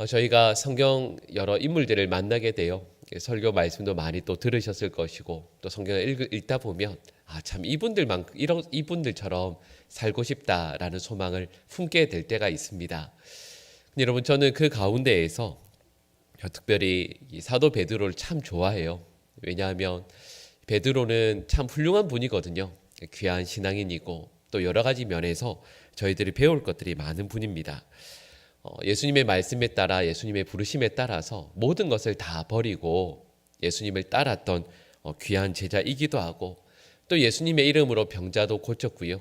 어, 저희가 성경 여러 인물들을 만나게 돼요. 설교 말씀도 많이 또 들으셨을 것이고 또 성경을 읽, 읽다 보면 아 참 이분들만 이런 이분들처럼 살고 싶다라는 소망을 품게 될 때가 있습니다. 여러분 저는 그 가운데에서 특별히 이 사도 베드로를 참 좋아해요. 왜냐하면 베드로는 참 훌륭한 분이거든요. 귀한 신앙인이고 또 여러 가지 면에서 저희들이 배울 것들이 많은 분입니다. 어, 예수님의 말씀에 따라 예수님의 부르심에 따라서 모든 것을 다 버리고 예수님을 따랐던 어, 귀한 제자이기도 하고 또 예수님의 이름으로 병자도 고쳤고요.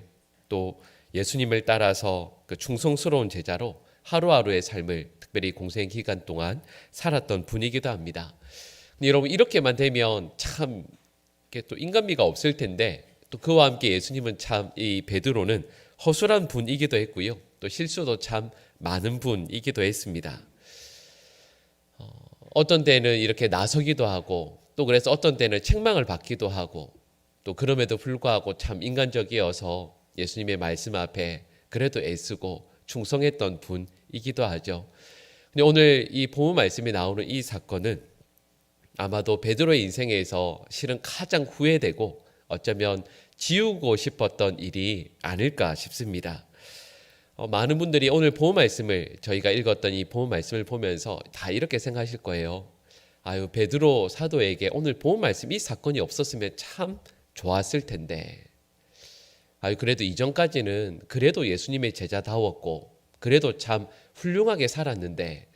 또 예수님을 따라서 그 충성스러운 제자로 하루하루의 삶을 특별히 공생 기간 동안 살았던 분이기도 합니다. 여러분 이렇게만 되면 참 이게 또 인간미가 없을 텐데 또 그와 함께 예수님은 참 이 베드로는 허술한 분이기도 했고요. 또 실수도 참 많은 분이기도 했습니다. 어, 어떤 때는 이렇게 나서기도 하고 또 그래서 어떤 때는 책망을 받기도 하고 또 그럼에도 불구하고 참 인간적이어서 예수님의 말씀 앞에 그래도 애쓰고 충성했던 분이기도 하죠. 근데 오늘 이 본문 말씀에 나오는 이 사건은 아마도 베드로의 인생에서 실은 가장 후회되고 어쩌면 지우고 싶었던 일이 아닐까 싶습니다. 어, 많은 분들이 오늘 보험 말씀을 저희가 읽었던 이 보험 말씀을 보면서 다 이렇게 생각하실 거예요. 아유 베드로 사도에게 오늘 보험 말씀 이 사건이 없었으면 참 좋았을 텐데. 아유 그래도 이전까지는 그래도 예수님의 제자다웠고 그래도 참 훌륭하게 살았는데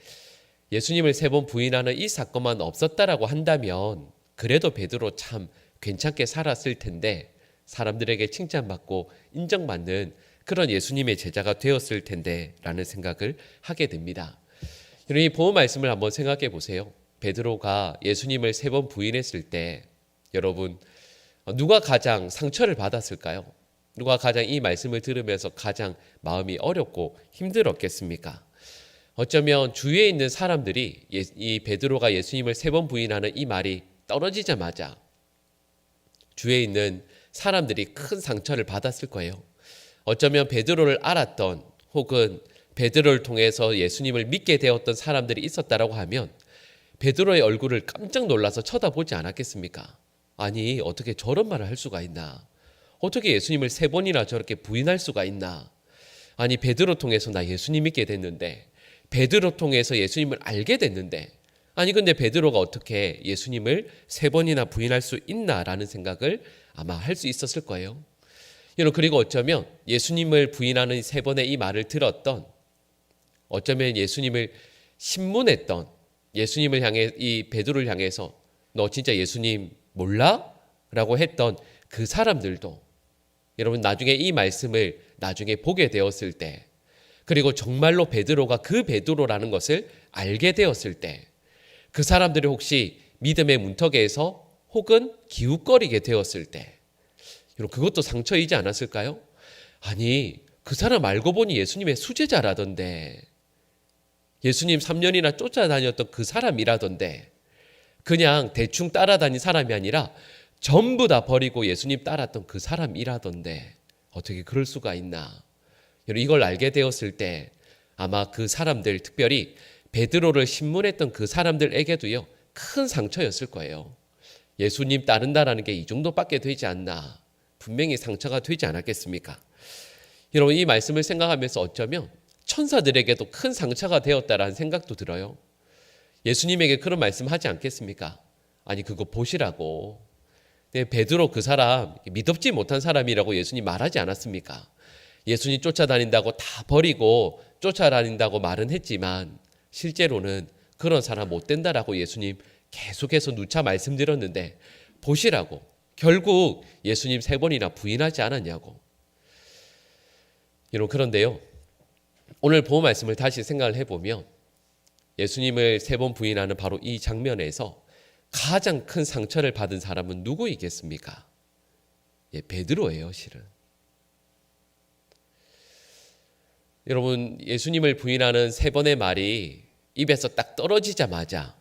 예수님을 세 번 부인하는 이 사건만 없었다라고 한다면 그래도 베드로 참 괜찮게 살았을 텐데 사람들에게 칭찬받고 인정받는 그런 예수님의 제자가 되었을 텐데 라는 생각을 하게 됩니다. 여러분 이 보험 말씀을 한번 생각해 보세요. 베드로가 예수님을 세 번 부인했을 때 여러분 누가 가장 상처를 받았을까요? 누가 가장 이 말씀을 들으면서 가장 마음이 어렵고 힘들었겠습니까? 어쩌면 주위에 있는 사람들이 이 베드로가 예수님을 세 번 부인하는 이 말이 떨어지자마자 주위에 있는 사람들이 큰 상처를 받았을 거예요. 어쩌면 베드로를 알았던 혹은 베드로를 통해서 예수님을 믿게 되었던 사람들이 있었다라고 하면 베드로의 얼굴을 깜짝 놀라서 쳐다보지 않았겠습니까? 아니 어떻게 저런 말을 할 수가 있나? 어떻게 예수님을 세 번이나 저렇게 부인할 수가 있나? 아니 베드로 통해서 나 예수님 믿게 됐는데 베드로 통해서 예수님을 알게 됐는데 아니 근데 베드로가 어떻게 예수님을 세 번이나 부인할 수 있나라는 생각을 아마 할 수 있었을 거예요. 여러분 그리고 어쩌면 예수님을 부인하는 세 번의 이 말을 들었던 어쩌면 예수님을 신문했던 예수님을 향해 이 베드로를 향해서 너 진짜 예수님 몰라? 라고 했던 그 사람들도 여러분 나중에 이 말씀을 나중에 보게 되었을 때 그리고 정말로 베드로가 그 베드로라는 것을 알게 되었을 때 그 사람들이 혹시 믿음의 문턱에서 혹은 기웃거리게 되었을 때 그것도 상처이지 않았을까요? 아니 그 사람 알고 보니 예수님의 수제자라던데 예수님 3년이나 쫓아다녔던 그 사람이라던데 그냥 대충 따라다닌 사람이 아니라 전부 다 버리고 예수님 따랐던 그 사람이라던데 어떻게 그럴 수가 있나? 이걸 알게 되었을 때 아마 그 사람들 특별히 베드로를 신문했던 그 사람들에게도요 큰 상처였을 거예요. 예수님 따른다라는 게 이 정도밖에 되지 않나 분명히 상처가 되지 않았겠습니까? 여러분 이 말씀을 생각하면서 어쩌면 천사들에게도 큰 상처가 되었다라는 생각도 들어요. 예수님에게 그런 말씀하지 않겠습니까? 아니 그거 보시라고. 네, 베드로 그 사람 믿업지 못한 사람이라고 예수님 말하지 않았습니까? 예수님 쫓아다닌다고 다 버리고 쫓아다닌다고 말은 했지만 실제로는 그런 사람 못 된다라고 예수님 계속해서 누차 말씀드렸는데 보시라고 결국 예수님 세 번이나 부인하지 않았냐고. 여러분 그런데요. 오늘 보험 말씀을 다시 생각을 해보면 예수님을 세 번 부인하는 바로 이 장면에서 가장 큰 상처를 받은 사람은 누구이겠습니까? 예, 베드로예요, 실은. 여러분, 예수님을 부인하는 세 번의 말이 입에서 딱 떨어지자마자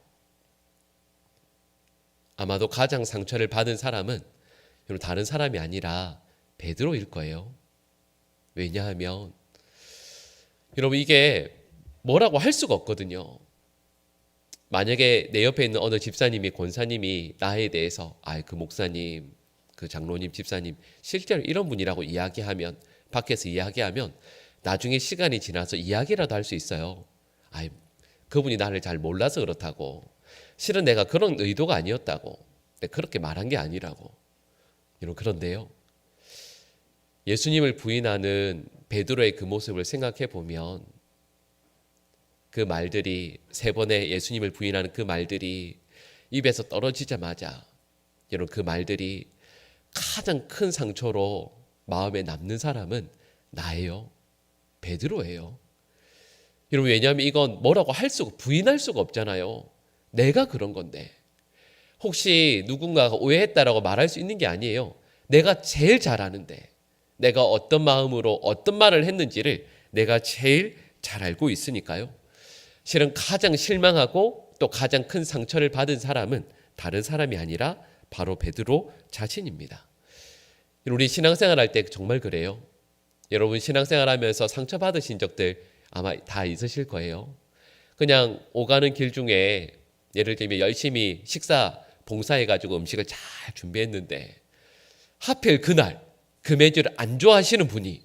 아마도 가장 상처를 받은 사람은 다른 사람이 아니라 베드로일 거예요. 왜냐하면 여러분 이게 뭐라고 할 수가 없거든요. 만약에 내 옆에 있는 어느 집사님이 권사님이 나에 대해서 아그 목사님 그 장로님 집사님 실제로 이런 분이라고 이야기하면 밖에서 이야기하면 나중에 시간이 지나서 이야기라도 할 수 있어요. 아 그분이 나를 잘 몰라서 그렇다고 실은 내가 그런 의도가 아니었다고 그렇게 말한 게 아니라고 이런 그런데요. 예수님을 부인하는 베드로의 그 모습을 생각해 보면 그 말들이 세 번의 예수님을 부인하는 그 말들이 입에서 떨어지자마자 여러분 그 말들이 가장 큰 상처로 마음에 남는 사람은 나예요. 베드로예요. 여러분 왜냐하면 이건 뭐라고 할 수가 부인할 수가 없잖아요. 내가 그런 건데 혹시 누군가가 오해했다라고 말할 수 있는 게 아니에요. 내가 제일 잘 아는데 내가 어떤 마음으로 어떤 말을 했는지를 내가 제일 잘 알고 있으니까요. 실은 가장 실망하고 또 가장 큰 상처를 받은 사람은 다른 사람이 아니라 바로 베드로 자신입니다. 우리 신앙생활 할 때 정말 그래요. 여러분 신앙생활 하면서 상처 받으신 적들 아마 다 있으실 거예요. 그냥 오가는 길 중에 예를 들면 열심히 식사 봉사해가지고 음식을 잘 준비했는데 하필 그날 그 메뉴를 안 좋아하시는 분이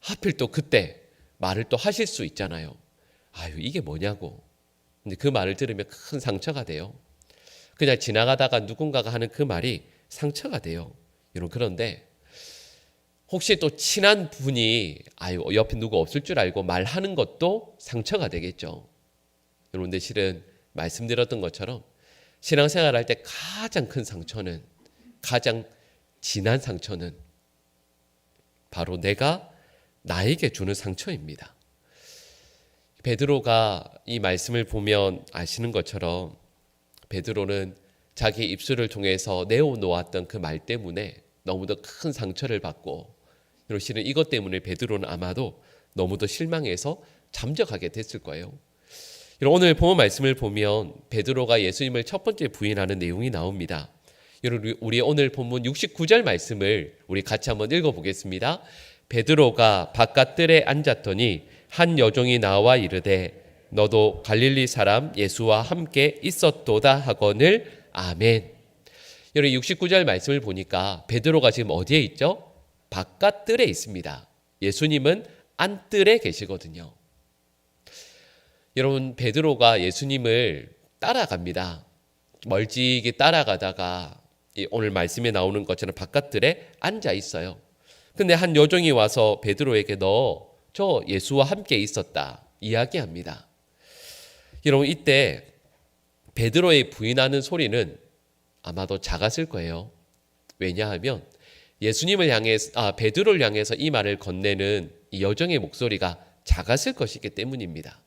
하필 또 그때 말을 또 하실 수 있잖아요. 아유, 이게 뭐냐고. 근데 그 말을 들으면 큰 상처가 돼요. 그냥 지나가다가 누군가가 하는 그 말이 상처가 돼요. 여러분, 그런데 혹시 또 친한 분이 아유, 옆에 누구 없을 줄 알고 말하는 것도 상처가 되겠죠. 근데 실은 말씀드렸던 것처럼 신앙생활 할때 가장 큰 상처는 가장 진한 상처는 바로 내가 나에게 주는 상처입니다. 베드로가 이 말씀을 보면 아시는 것처럼 베드로는 자기 입술을 통해서 내어놓았던 그 말 때문에 너무도 큰 상처를 받고 실은 이것 때문에 베드로는 아마도 너무도 실망해서 잠적하게 됐을 거예요. 오늘 본문 말씀을 보면 베드로가 예수님을 첫 번째 부인하는 내용이 나옵니다. 여러분 우리 오늘 본문 69절 말씀을 우리 같이 한번 읽어 보겠습니다. 베드로가 바깥들에 앉았더니 한 여종이 나와 이르되 너도 갈릴리 사람 예수와 함께 있었도다 하거늘 아멘. 여러분 69절 말씀을 보니까 베드로가 지금 어디에 있죠? 바깥들에 있습니다. 예수님은 안뜰에 계시거든요. 여러분 베드로가 예수님을 따라갑니다. 멀찍이 따라가다가 오늘 말씀에 나오는 것처럼 바깥들에 앉아 있어요. 근데 한 여종이 와서 베드로에게 너 저 예수와 함께 있었다 이야기합니다. 여러분 이때 베드로의 부인하는 소리는 아마도 작았을 거예요. 왜냐하면 예수님을 향해서 아 베드로를 향해서 이 말을 건네는 이 여정의 목소리가 작았을 것이기 때문입니다.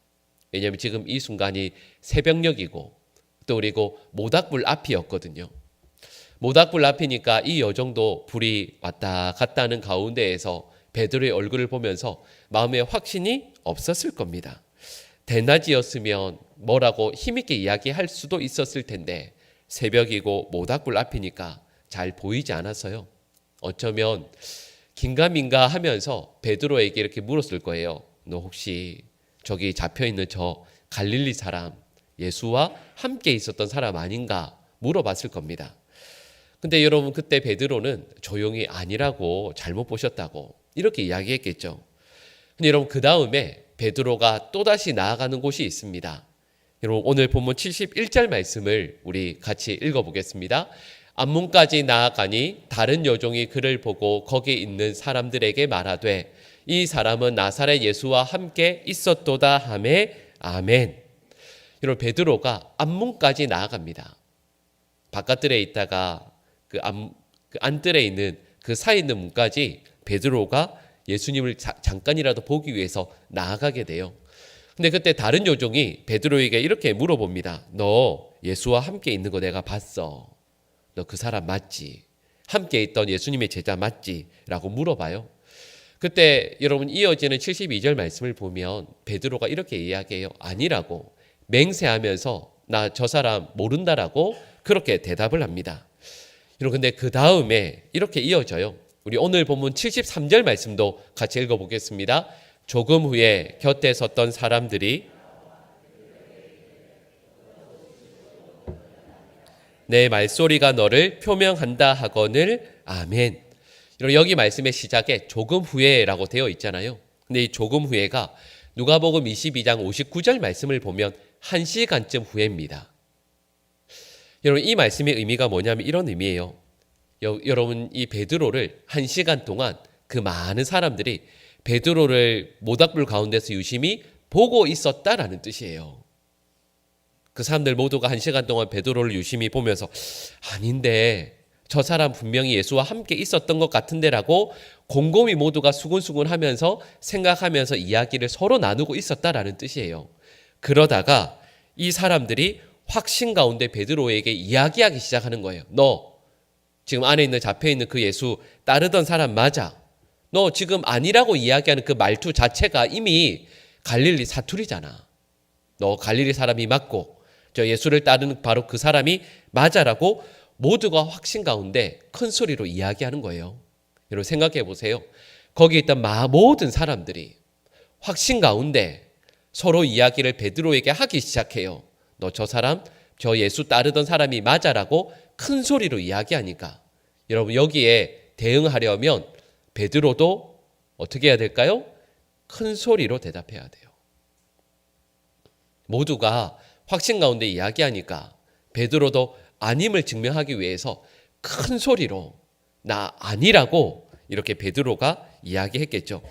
왜냐하면 지금 이 순간이 새벽녘이고 또 그리고 모닥불 앞이었거든요. 모닥불 앞이니까 이 여정도 불이 왔다 갔다 하는 가운데에서 베드로의 얼굴을 보면서 마음에 확신이 없었을 겁니다. 대낮이었으면 뭐라고 힘있게 이야기할 수도 있었을 텐데 새벽이고 모닥불 앞이니까 잘 보이지 않았어요. 어쩌면 긴가민가 하면서 베드로에게 이렇게 물었을 거예요. 너 혹시 저기 잡혀 있는 저 갈릴리 사람 예수와 함께 있었던 사람 아닌가 물어봤을 겁니다. 근데 여러분 그때 베드로는 조용히 아니라고 잘못 보셨다고 이렇게 이야기했겠죠. 근데 여러분 그 다음에 베드로가 또다시 나아가는 곳이 있습니다. 여러분 오늘 본문 71절 말씀을 우리 같이 읽어보겠습니다. 앞문까지 나아가니 다른 여종이 그를 보고 거기 있는 사람들에게 말하되 이 사람은 나사렛 예수와 함께 있었도다 하매 아멘. 여러분 베드로가 앞문까지 나아갑니다. 바깥들에 있다가 그, 안, 그 안뜰에 있는 그 사이 있는 문까지 베드로가 예수님을 자, 잠깐이라도 보기 위해서 나아가게 돼요. 근데 그때 다른 요종이 베드로에게 이렇게 물어봅니다. 너 예수와 함께 있는 거 내가 봤어. 너 그 사람 맞지? 함께 있던 예수님의 제자 맞지? 라고 물어봐요. 그때 여러분 이어지는 72절 말씀을 보면 베드로가 이렇게 이야기해요. 아니라고 맹세하면서 나 저 사람 모른다라고 그렇게 대답을 합니다. 여러분 근데 그 다음에 이렇게 이어져요. 우리 오늘 본문 73절 말씀도 같이 읽어 보겠습니다. 조금 후에 곁에 섰던 사람들이 내 말소리가 너를 표명한다 하거늘 아멘. 여러분 여기 말씀의 시작에 조금 후에라고 되어 있잖아요. 근데 이 조금 후에가 누가복음 22장 59절 말씀을 보면 1시간쯤 후에입니다. 여러분 이 말씀의 의미가 뭐냐면 이런 의미예요. 여, 여러분 이 베드로를 1시간 동안 그 많은 사람들이 베드로를 모닥불 가운데서 유심히 보고 있었다라는 뜻이에요. 그 사람들 모두가 한 시간 동안 베드로를 유심히 보면서 아닌데 저 사람 분명히 예수와 함께 있었던 것 같은데라고 곰곰이 모두가 수군수군 하면서 생각하면서 이야기를 서로 나누고 있었다라는 뜻이에요. 그러다가 이 사람들이 확신 가운데 베드로에게 이야기하기 시작하는 거예요. 너 지금 안에 있는 잡혀 있는 그 예수 따르던 사람 맞아. 너 지금 아니라고 이야기하는 그 말투 자체가 이미 갈릴리 사투리잖아. 너 갈릴리 사람이 맞고 저 예수를 따르는 바로 그 사람이 맞아라고 모두가 확신 가운데 큰 소리로 이야기하는 거예요. 여러분 생각해 보세요. 거기 있던 마 모든 사람들이 확신 가운데 서로 이야기를 베드로에게 하기 시작해요. 너 저 사람 저 예수 따르던 사람이 맞아라고 큰 소리로 이야기하니까 여러분 여기에 대응하려면 베드로도 어떻게 해야 될까요? 큰 소리로 대답해야 돼요. 모두가 확신 가운데 이야기하니까 베드로도 아님을 증명하기 위해서 큰 소리로 나 아니라고 이렇게 베드로가 이야기했겠죠.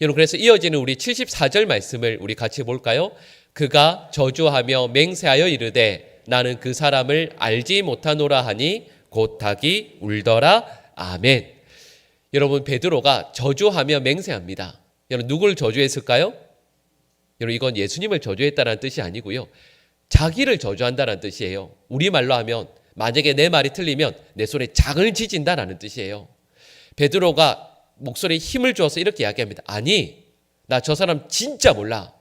여러분 그래서 이어지는 우리 74절 말씀을 우리 같이 볼까요? 그가 저주하며 맹세하여 이르되 나는 그 사람을 알지 못하노라 하니 곧 닭이 울더라 아멘. 여러분 베드로가 저주하며 맹세합니다. 여러분 누굴 저주했을까요? 여러분 이건 예수님을 저주했다는 뜻이 아니고요. 자기를 저주한다는 뜻이에요. 우리말로 하면 만약에 내 말이 틀리면 내 손에 장을 지진다라는 뜻이에요. 베드로가 목소리에 힘을 주어서 이렇게 이야기합니다. 아니, 나 저 사람 진짜 몰라.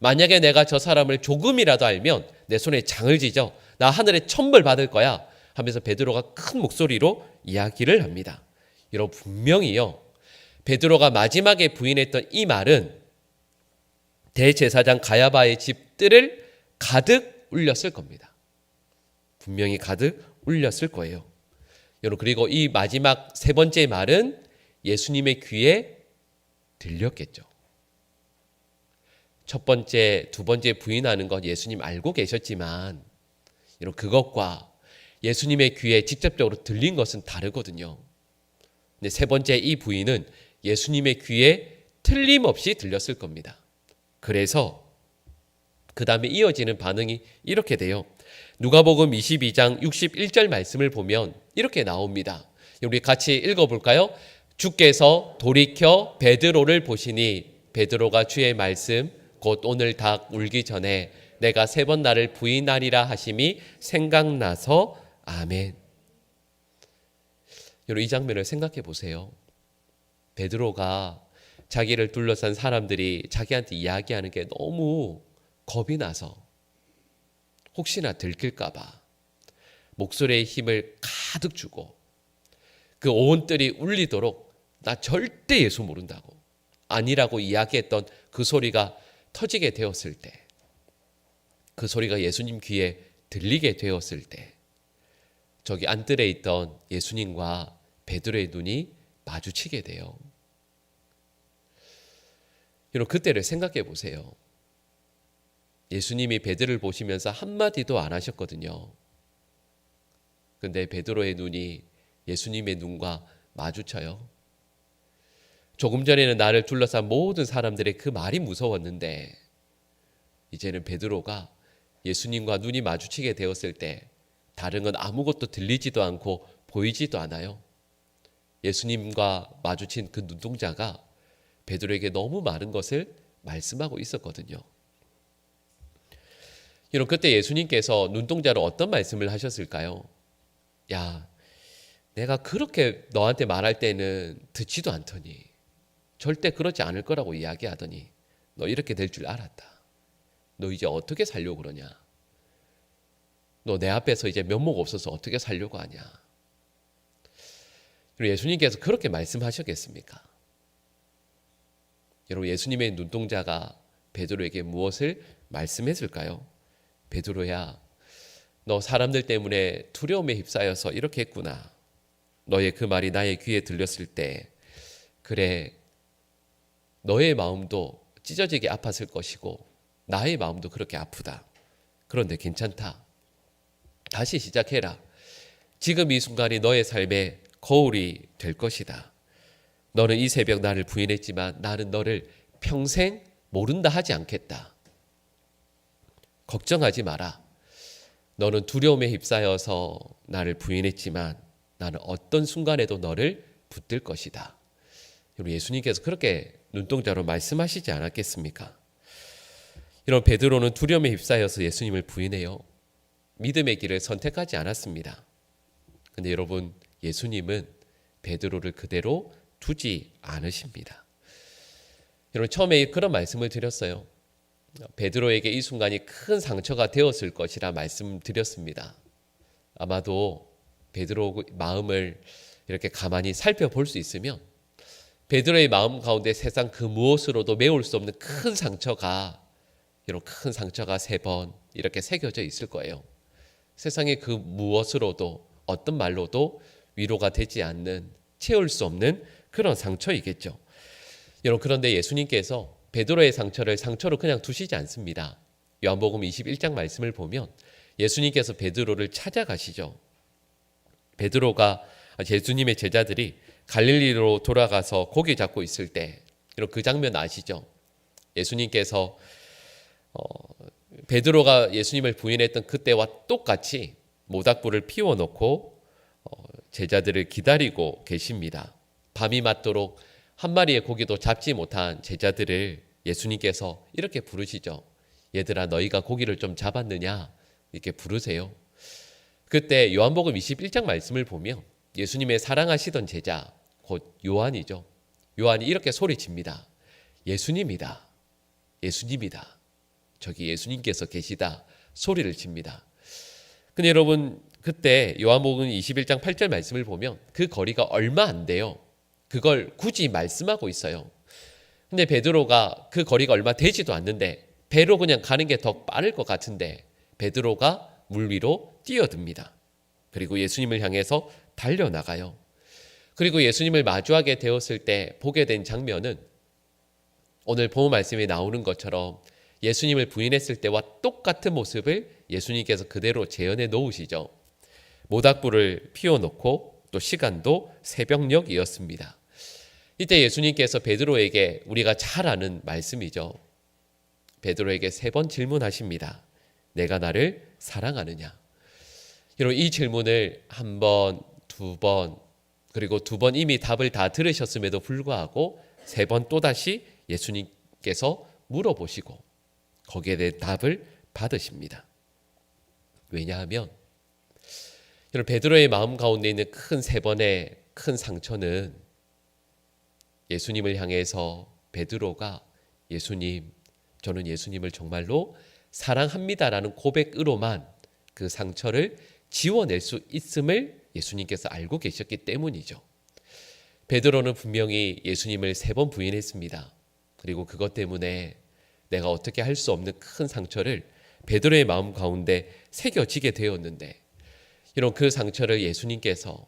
만약에 내가 저 사람을 조금이라도 알면 내 손에 장을 지져. 나 하늘에 천벌 받을 거야. 하면서 베드로가 큰 목소리로 이야기를 합니다. 여러분 분명히요. 베드로가 마지막에 부인했던 이 말은 대제사장 가야바의 집들을 가득 울렸을 겁니다. 분명히 가득 울렸을 거예요. 여러분 그리고 이 마지막 세 번째 말은 예수님의 귀에 들렸겠죠. 첫 번째, 두 번째 부인하는 건 예수님 알고 계셨지만 여러분 그것과 예수님의 귀에 직접적으로 들린 것은 다르거든요. 근데 세 번째 이 부인은 예수님의 귀에 틀림없이 들렸을 겁니다. 그래서 그 다음에 이어지는 반응이 이렇게 돼요. 누가복음 22장 61절 말씀을 보면 이렇게 나옵니다. 우리 같이 읽어볼까요? 주께서 돌이켜 베드로를 보시니 베드로가 주의 말씀 곧 오늘 닭 울기 전에 내가 세 번 나를 부인하리라 하심이 생각나서 아멘. 여러분 이 장면을 생각해 보세요. 베드로가 자기를 둘러싼 사람들이 자기한테 이야기하는 게 너무 겁이 나서 혹시나 들킬까봐 목소리의 힘을 가득 주고 그 온 뜰이 울리도록 나 절대 예수 모른다고 아니라고 이야기했던 그 소리가 터지게 되었을 때 그 소리가 예수님 귀에 들리게 되었을 때 저기 안뜰에 있던 예수님과 베드로의 눈이 마주치게 돼요. 여러분 그때를 생각해 보세요. 예수님이 베드를 보시면서 한마디도 안 하셨거든요. 근데 베드로의 눈이 예수님의 눈과 마주쳐요. 조금 전에는 나를 둘러싼 모든 사람들의 그 말이 무서웠는데 이제는 베드로가 예수님과 눈이 마주치게 되었을 때 다른 건 아무것도 들리지도 않고 보이지도 않아요. 예수님과 마주친 그 눈동자가 베드로에게 너무 많은 것을 말씀하고 있었거든요. 여러분 그때 예수님께서 눈동자로 어떤 말씀을 하셨을까요? 야, 내가 그렇게 너한테 말할 때는 듣지도 않더니 절대 그렇지 않을 거라고 이야기하더니 너 이렇게 될 줄 알았다. 너 이제 어떻게 살려고 그러냐? 너 내 앞에서 이제 면목 없어서 어떻게 살려고 하냐? 예수님께서 그렇게 말씀하셨겠습니까? 여러분 예수님의 눈동자가 베드로에게 무엇을 말씀했을까요? 베드로야, 너 사람들 때문에 두려움에 휩싸여서 이렇게 했구나. 너의 그 말이 나의 귀에 들렸을 때 그래 너의 마음도 찢어지게 아팠을 것이고 나의 마음도 그렇게 아프다. 그런데 괜찮다. 다시 시작해라. 지금 이 순간이 너의 삶의 거울이 될 것이다. 너는 이 새벽 나를 부인했지만 나는 너를 평생 모른다 하지 않겠다. 걱정하지 마라. 너는 두려움에 휩싸여서 나를 부인했지만 나는 어떤 순간에도 너를 붙들 것이다. 여러분 예수님께서 그렇게 눈동자로 말씀하시지 않았겠습니까? 이런 베드로는 두려움에 휩싸여서 예수님을 부인해요. 믿음의 길을 선택하지 않았습니다. 근데 여러분 예수님은 베드로를 그대로 두지 않으십니다. 여러분 처음에 그런 말씀을 드렸어요. 베드로에게 이 순간이 큰 상처가 되었을 것이라 말씀드렸습니다. 아마도 베드로 마음을 이렇게 가만히 살펴볼 수 있으면 베드로의 마음 가운데 세상 그 무엇으로도 메울 수 없는 큰 상처가 이런 큰 상처가 세 번 이렇게 새겨져 있을 거예요. 세상의 그 무엇으로도 어떤 말로도 위로가 되지 않는 채울 수 없는 그런 상처이겠죠. 여러분 그런데 예수님께서 베드로의 상처를 상처로 그냥 두시지 않습니다. 요한복음 21장 말씀을 보면 예수님께서 베드로를 찾아가시죠. 베드로가 예수님의 제자들이 갈릴리로 돌아가서 고기 잡고 있을 때 이런 그 장면 아시죠? 예수님께서 어, 베드로가 예수님을 부인했던 그때와 똑같이 모닥불을 피워 놓고 어, 제자들을 기다리고 계십니다. 밤이 맞도록 한 마리의 고기도 잡지 못한 제자들을 예수님께서 이렇게 부르시죠. 얘들아 너희가 고기를 좀 잡았느냐 이렇게 부르세요. 그때 요한복음 21장 말씀을 보면 예수님의 사랑하시던 제자 곧 요한이죠. 요한이 이렇게 소리칩니다. 예수님이다. 예수님이다. 저기 예수님께서 계시다. 소리를 칩니다. 근데 여러분 그때 요한복음 21장 8절 말씀을 보면 그 거리가 얼마 안 돼요. 그걸 굳이 말씀하고 있어요. 근데 베드로가 그 거리가 얼마 되지도 않는데 배로 그냥 가는 게 더 빠를 것 같은데 베드로가 물 위로 뛰어듭니다. 그리고 예수님을 향해서 달려나가요. 그리고 예수님을 마주하게 되었을 때 보게 된 장면은 오늘 본문 말씀에 나오는 것처럼 예수님을 부인했을 때와 똑같은 모습을 예수님께서 그대로 재현해 놓으시죠. 모닥불을 피워놓고 또 시간도 새벽녘이었습니다. 이때 예수님께서 베드로에게 우리가 잘 아는 말씀이죠. 베드로에게 세 번 질문하십니다. 내가 나를 사랑하느냐? 여러분 이 질문을 한 번, 두 번, 그리고 두 번 이미 답을 다 들으셨음에도 불구하고 세 번 또다시 예수님께서 물어보시고 거기에 대해 답을 받으십니다. 왜냐하면 여러분 베드로의 마음 가운데 있는 큰 세 번의 큰 상처는 예수님을 향해서 베드로가 예수님 저는 예수님을 정말로 사랑합니다라는 고백으로만 그 상처를 지워낼 수 있음을 예수님께서 알고 계셨기 때문이죠. 베드로는 분명히 예수님을 세 번 부인했습니다. 그리고 그것 때문에 내가 어떻게 할 수 없는 큰 상처를 베드로의 마음 가운데 새겨지게 되었는데 이런 그 상처를 예수님께서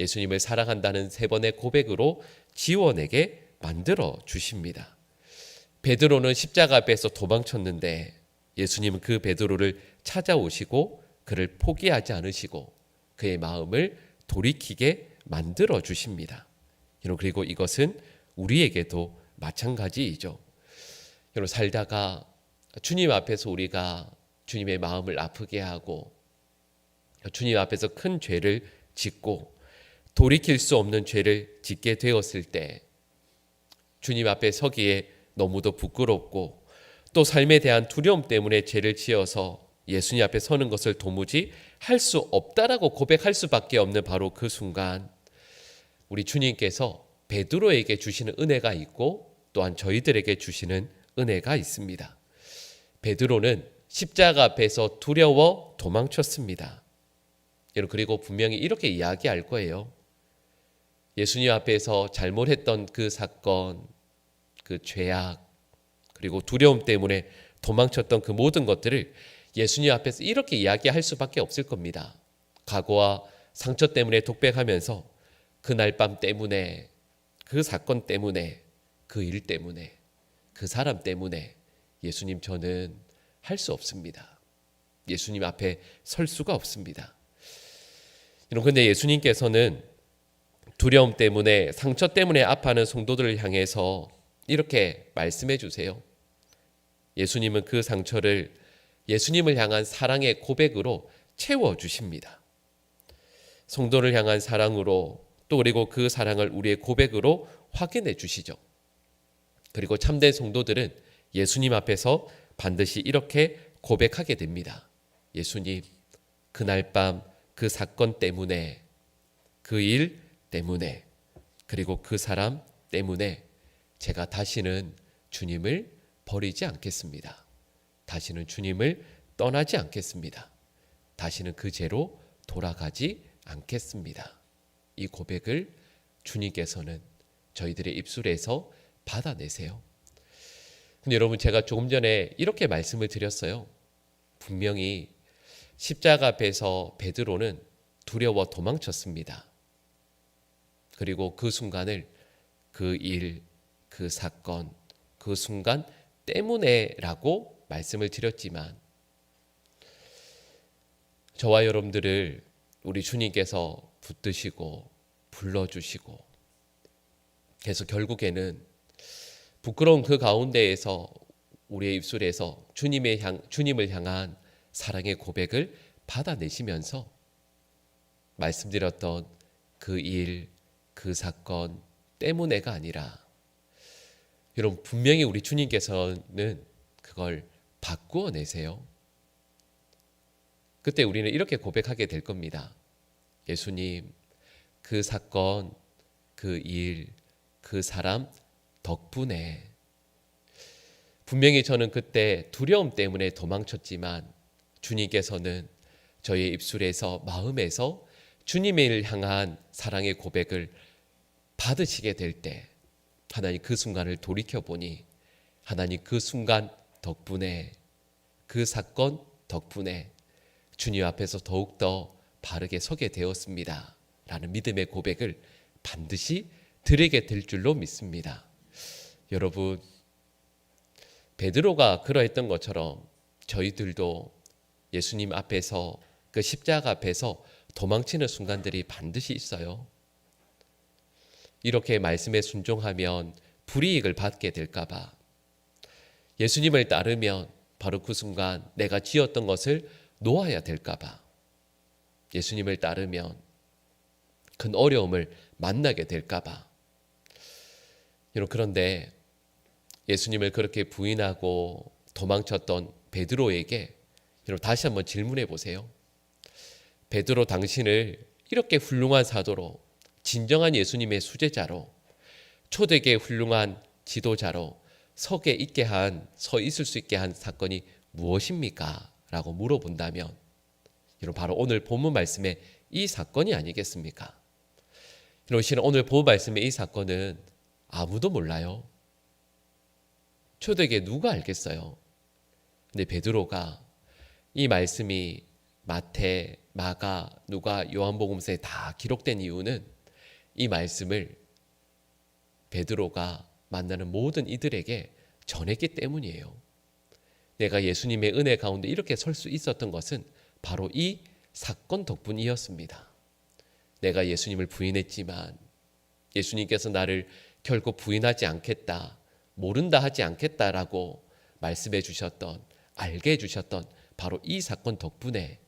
예수님을 사랑한다는 세 번의 고백으로 지원에게 만들어 주십니다. 베드로는 십자가 앞에서 도망쳤는데 예수님은 그 베드로를 찾아오시고 그를 포기하지 않으시고 그의 마음을 돌이키게 만들어 주십니다. 여러분 그리고 이것은 우리에게도 마찬가지이죠. 여러분 살다가 주님 앞에서 우리가 주님의 마음을 아프게 하고 주님 앞에서 큰 죄를 짓고 돌이킬 수 없는 죄를 짓게 되었을 때 주님 앞에 서기에 너무도 부끄럽고 또 삶에 대한 두려움 때문에 죄를 지어서 예수님 앞에 서는 것을 도무지 할 수 없다라고 고백할 수밖에 없는 바로 그 순간 우리 주님께서 베드로에게 주시는 은혜가 있고 또한 저희들에게 주시는 은혜가 있습니다. 베드로는 십자가 앞에서 두려워 도망쳤습니다. 여러분 그리고 분명히 이렇게 이야기할 거예요. 예수님 앞에서 잘못했던 그 사건, 그 죄악, 그리고 두려움 때문에 도망쳤던 그 모든 것들을 예수님 앞에서 이렇게 이야기할 수밖에 없을 겁니다. 과거와 상처 때문에 독백하면서 그날 밤 때문에 그 사건 때문에 그 일 때문에 그 사람 때문에 예수님 저는 할 수 없습니다. 예수님 앞에 설 수가 없습니다. 여러분 근데 예수님께서는 두려움 때문에 상처 때문에 아파하는 성도들을 향해서 이렇게 말씀해 주세요. 예수님은 그 상처를 예수님을 향한 사랑의 고백으로 채워 주십니다. 성도를 향한 사랑으로 또 그리고 그 사랑을 우리의 고백으로 확인해 주시죠. 그리고 참된 성도들은 예수님 앞에서 반드시 이렇게 고백하게 됩니다. 예수님, 그날 밤 그 사건 때문에, 그 일 때문에, 그리고 그 사람 때문에 제가 다시는 주님을 버리지 않겠습니다. 다시는 주님을 떠나지 않겠습니다. 다시는 그 죄로 돌아가지 않겠습니다. 이 고백을 주님께서는 저희들의 입술에서 받아내세요. 근데 여러분 제가 조금 전에 이렇게 말씀을 드렸어요. 분명히 십자가 앞에서 베드로는 두려워 도망쳤습니다. 그리고 그 순간을 그 일, 그 사건, 그 순간 때문에라고 말씀을 드렸지만 저와 여러분들을 우리 주님께서 붙드시고 불러주시고 그래서 결국에는 부끄러운 그 가운데에서 우리의 입술에서 주님의 향, 주님을 향한 사랑의 고백을 받아내시면서 말씀드렸던 그 일, 그 사건 때문에가 아니라 여러분 분명히 우리 주님께서는 그걸 바꾸어 내세요. 그때 우리는 이렇게 고백하게 될 겁니다. 예수님, 그 사건, 그 일, 그 사람 덕분에 분명히 저는 그때 두려움 때문에 도망쳤지만 주님께서는 저의 입술에서 마음에서 주님을 향한 사랑의 고백을 받으시게 될 때 하나님 그 순간을 돌이켜 보니 하나님 그 순간 덕분에 그 사건 덕분에 주님 앞에서 더욱더 바르게 서게 되었습니다. 라는 믿음의 고백을 반드시 드리게 될 줄로 믿습니다. 여러분, 베드로가 그러했던 것처럼 저희들도 예수님 앞에서 그 십자가 앞에서 도망치는 순간들이 반드시 있어요. 이렇게 말씀에 순종하면 불이익을 받게 될까봐. 예수님을 따르면 바로 그 순간 내가 지었던 것을 놓아야 될까봐. 예수님을 따르면 큰 어려움을 만나게 될까봐. 여러분 그런데 예수님을 그렇게 부인하고 도망쳤던 베드로에게 여러분 다시 한번 질문해 보세요. 베드로 당신을 이렇게 훌륭한 사도로 진정한 예수님의 수제자로 초대계 훌륭한 지도자로 서게 있게 한 서 있을 수 있게 한 사건이 무엇입니까? 라고 물어본다면 여러분 바로 오늘 본문 말씀의 이 사건이 아니겠습니까? 여러분 오늘 본문 말씀의 이 사건은 아무도 몰라요. 초대계 누가 알겠어요? 근데 베드로가 이 말씀이 마태, 마가, 누가, 요한복음서에 다 기록된 이유는 이 말씀을 베드로가 만나는 모든 이들에게 전했기 때문이에요. 내가 예수님의 은혜 가운데 이렇게 설 수 있었던 것은 바로 이 사건 덕분이었습니다. 내가 예수님을 부인했지만 예수님께서 나를 결코 부인하지 않겠다, 모른다 하지 않겠다라고 말씀해 주셨던, 알게 해 주셨던 바로 이 사건 덕분에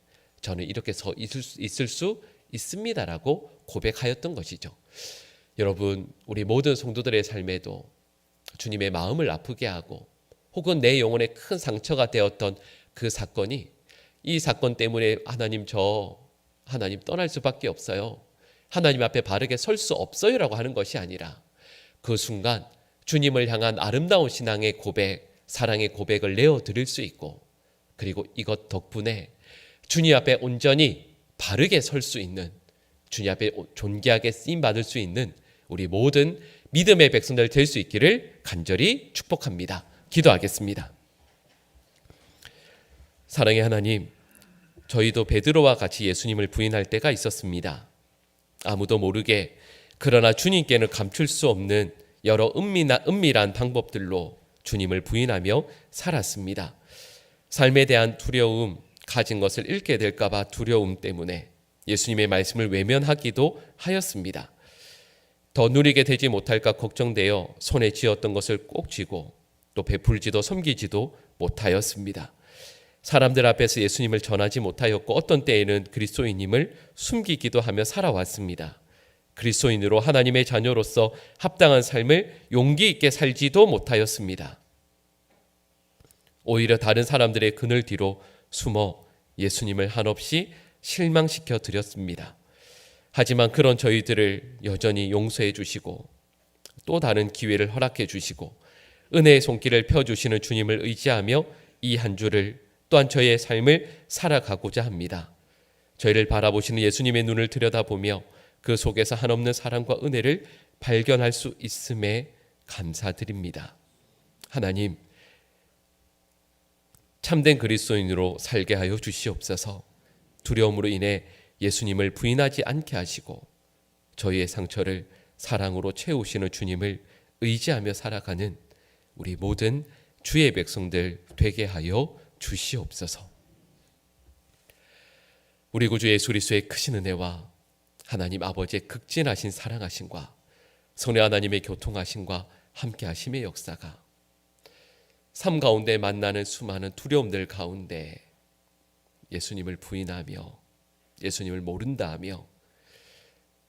저는 이렇게 서 있을 수, 있을 수 있습니다라고 고백하였던 것이죠. 여러분, 우리 모든 성도들의 삶에도 주님의 마음을 아프게 하고 혹은 내 영혼에 큰 상처가 되었던 그 사건이 이 사건 때문에 하나님 저 하나님 떠날 수밖에 없어요. 하나님 앞에 바르게 설 수 없어요라고 하는 것이 아니라 그 순간 주님을 향한 아름다운 신앙의 고백, 사랑의 고백을 내어 드릴 수 있고 그리고 이것 덕분에 주님 앞에 온전히 바르게 설 수 있는 주님 앞에 존귀하게 쓰임 받을 수 있는 우리 모든 믿음의 백성들 될 수 있기를 간절히 축복합니다. 기도하겠습니다. 사랑의 하나님, 저희도 베드로와 같이 예수님을 부인할 때가 있었습니다. 아무도 모르게 그러나 주님께는 감출 수 없는 여러 은밀한, 은밀한 방법들로 주님을 부인하며 살았습니다. 삶에 대한 두려움, 가진 것을 잃게 될까봐 두려움 때문에 예수님의 말씀을 외면하기도 하였습니다. 더 누리게 되지 못할까 걱정되어 손에 쥐었던 것을 꼭 쥐고 또 베풀지도 섬기지도 못하였습니다. 사람들 앞에서 예수님을 전하지 못하였고 어떤 때에는 그리스도인임을 숨기기도 하며 살아왔습니다. 그리스도인으로 하나님의 자녀로서 합당한 삶을 용기 있게 살지도 못하였습니다. 오히려 다른 사람들의 그늘 뒤로 숨어 예수님을 한없이 실망시켜 드렸습니다. 하지만 그런 저희들을 여전히 용서해 주시고 또 다른 기회를 허락해 주시고 은혜의 손길을 펴 주시는 주님을 의지하며 이 한 주를 또한 저의 삶을 살아가고자 합니다. 저희를 바라보시는 예수님의 눈을 들여다보며 그 속에서 한없는 사랑과 은혜를 발견할 수 있음에 감사드립니다. 하나님, 참된 그리스도인으로 살게 하여 주시옵소서. 두려움으로 인해 예수님을 부인하지 않게 하시고 저희의 상처를 사랑으로 채우시는 주님을 의지하며 살아가는 우리 모든 주의 백성들 되게 하여 주시옵소서. 우리 구주 예수 그리스도의 크신 은혜와 하나님 아버지의 극진하신 사랑하심과 성령 하나님의 교통하심과 함께 하심의 역사가 삶 가운데 만나는 수많은 두려움들 가운데 예수님을 부인하며 예수님을 모른다 하며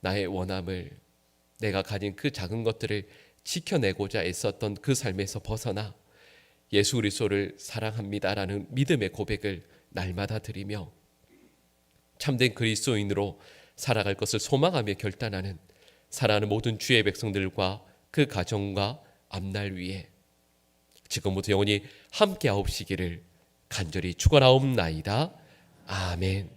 나의 원함을 내가 가진 그 작은 것들을 지켜내고자 애썼던 그 삶에서 벗어나 예수 그리스도를 사랑합니다라는 믿음의 고백을 날마다 드리며 참된 그리스도인으로 살아갈 것을 소망하며 결단하는 사랑하는 모든 주의 백성들과 그 가정과 앞날 위에 지금부터 영원히 함께 하옵시기를 간절히 축원하옵나이다. 아멘.